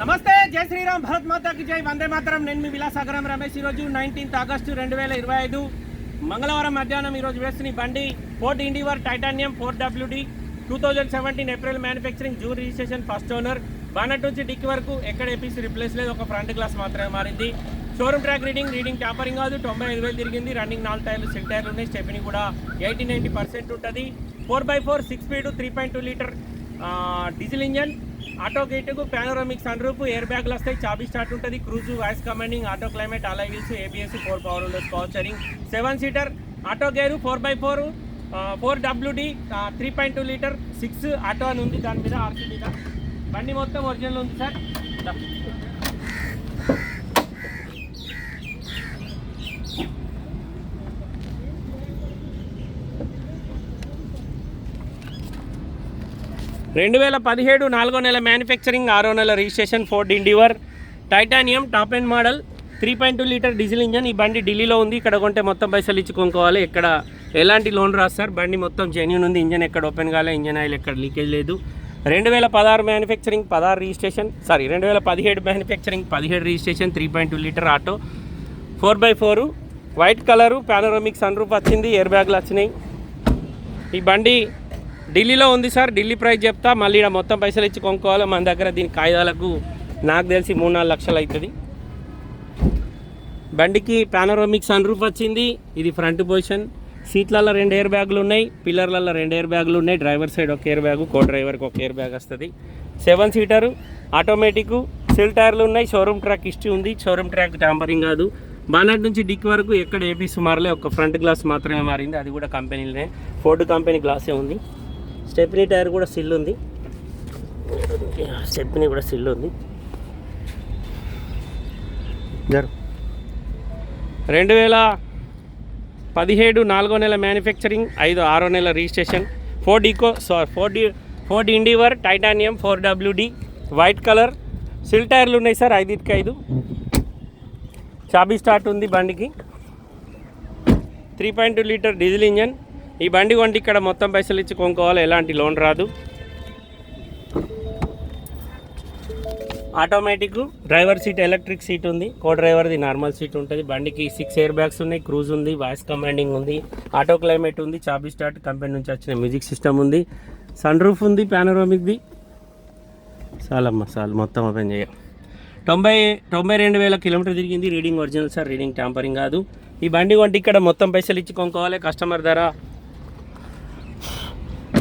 నమస్తే జై శ్రీరామ్ భరత్ మాతాకి జై. వందే మాతరం. నేను మీ విలాసాగరం రమేష్. ఈరోజు నైన్టీన్త్ ఆగస్టు రెండు వేల ఇరవై ఐదు మంగళవారం మధ్యాహ్నం ఈరోజు వేస్తున్న బండి Ford Endeavour titanium four WD two thousand seventeen April manufacturing June registration first owner. Bonnet నుంచి డిక్కి వరకు ఎక్కడ ఏపీసీ రిప్లేస్ లేదు. ఒక ఫ్రంట్ గ్లాస్ మాత్రమే మారింది. Showroom track reading reading tampering కాదు. తొంభై ఐదు వేలు తిరిగింది. రన్నింగ్ నాలుగు టైర్లు సిల్ టైర్లు ఉన్నాయి. స్టెప్ని కూడా ఎయిటీ నైంటీ పర్సెంట్ ఉంటుంది. Four by four six speed three point two litre diesel engine auto గేటుకు panoramic sun ఎయిర్ బ్యాగ్లు వస్తాయి చాబీ స్టార్ట్ ఉంటుంది cruise voice commanding auto climate అలా wheels ABS four power windows power steering seven seater auto gear four by four four WD three point two litre six auto అని ఉంది దాని మీద ఆర్సీ మీద బండి మొత్తం ఒరిజినల్ ఉంది సార్ రెండు వేల పదిహేడు నాలుగో నెల మ్యానుఫ్యాక్చరింగ్ ఆరో నెల registration Ford Endeavour. Titanium top end model three point two litre diesel engine. ఈ బండి ఢిల్లీలో ఉంది. ఇక్కడ కొంటే మొత్తం పైసలు ఇచ్చి కొనుక్కోవాలి. ఇక్కడ ఎలాంటి లోన్ రాస్తారు బండి మొత్తం జెన్యున్ ఉంది. ఇంజన్ ఎక్కడ ఓపెన్ కాలే ఇంజన్ ఆయిల్ ఎక్కడ లీకేజ్ లేదు. రెండు వేల పదహారు మ్యానుఫ్యాక్చరింగ్ పదహారు రిజిస్ట్రేషన్ సారీ రెండు వేల పదిహేడు మ్యానుఫ్యాక్చరింగ్ పదిహేడు registration three point two litre auto. Four by four white colour panoramic sunroof వచ్చింది ఎయిర్ బ్యాగ్లు వచ్చినాయి. ఈ బండి ఢిల్లీలో ఉంది సార్ ఢిల్లీ ప్రైస్ చెప్తా మళ్ళీ ఈడ మొత్తం పైసలు ఇచ్చి కొనుక్కోవాలి. మన దగ్గర దీని కాగితాలకు నాకు తెలిసి మూడు నాలుగు లక్షలు అవుతుంది. బండికి పానోరమిక్ సన్ రూఫ్ వచ్చింది ఇది ఫ్రంట్ పొజిషన్ సీట్లలో రెండు ఎయిర్ బ్యాగులు ఉన్నాయి పిల్లర్లలో రెండు ఎయిర్ బ్యాగులు ఉన్నాయి డ్రైవర్ సైడ్ ఒక ఎయిర్ బ్యాగు కో డ్రైవర్కి ఒక ఎయిర్ బ్యాగ్ వస్తుంది. సెవెన్ సీటరు ఆటోమేటిక్ సెల్ టైర్లు ఉన్నాయి షోరూమ్ ట్రాక్ హిస్టరీ ఉంది షోరూమ్ ట్రాక్ ట్యాంపరింగ్ కాదు. బానట్ నుంచి డిక్ వరకు ఎక్కడ ఏపీ సుమారులే ఒక ఫ్రంట్ గ్లాస్ మాత్రమే మారింది అది కూడా కంపెనీలోనే ఫోర్డ్ కంపెనీ గ్లాసే ఉంది. స్టెప్నీ టైర్ కూడా సిల్ ఉంది. స్టెప్నీ కూడా సిల్ ఉంది. జరు రెండు వేల పదిహేడు నాలుగో నెల మ్యానుఫ్యాక్చరింగ్ ఐదు ఆరో నెల registration Ford Eco sorry Ford Ford Endeavour Titanium four WD white colour సిల్ టైర్లు ఉన్నాయి సార్ ఐదుకి ఐదు. చాబీ స్టార్ట్ ఉంది బండికి. Three point two litre diesel engine ఈ బండి కొండి ఇక్కడ మొత్తం పైసలు ఇచ్చి కొనుక్కోవాలి. ఎలాంటి లోన్ రాదు. Automatic driver seat electric seat ఉంది. కో డ్రైవర్ది నార్మల్ సీట్ ఉంటుంది. బండికి సిక్స్ ఎయిర్ బ్యాగ్స్ ఉన్నాయి. క్రూజ్ ఉంది వాయిస్ కమాండింగ్ ఉంది. ఆటో క్లైమేట్ ఉంది. చాబీ స్టార్ట్ కంపెనీ నుంచి వచ్చిన మ్యూజిక్ సిస్టమ్ ఉంది. సన్ రూఫ్ ఉంది ప్యానరోమిక్ది చాలమ్మ చాలు. మొత్తం ఓపెన్ చేయ. తొంభై తొంభై రెండు వేల కిలోమీటర్ తిరిగింది. Reading original sir reading tampering కాదు. ఈ బండి కొంటే ఇక్కడ మొత్తం పైసలు ఇచ్చి కొనుక్కోవాలి. కస్టమర్ ధర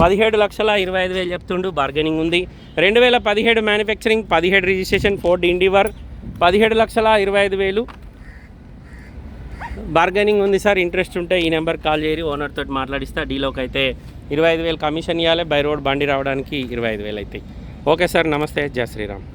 పదిహేడు లక్షల ఇరవై ఐదు వేలు చెప్తుండు బార్గెనింగ్ ఉంది. రెండు వేల పదిహేడు మ్యానుఫ్యాక్చరింగ్ పదిహేడు రిజిస్ట్రేషన్ ఫోర్డ్ ఇండివర్ పదిహేడు లక్షల ఇరవై ఐదు వేలు. బార్గెనింగ్ ఉంది సార్ ఇంట్రెస్ట్ ఉంటే ఈ నెంబర్ కాల్ చేయరి ఓనర్ తోటి మాట్లాడిస్తా డీలోకి అయితే ఇరవై ఐదు వేలు కమిషన్ ఇవ్వాలి బై రోడ్ బండి రావడానికి ఇరవై ఐదు వేలు అవుతాయి ఓకే సార్ నమస్తే జయ శ్రీరామ్.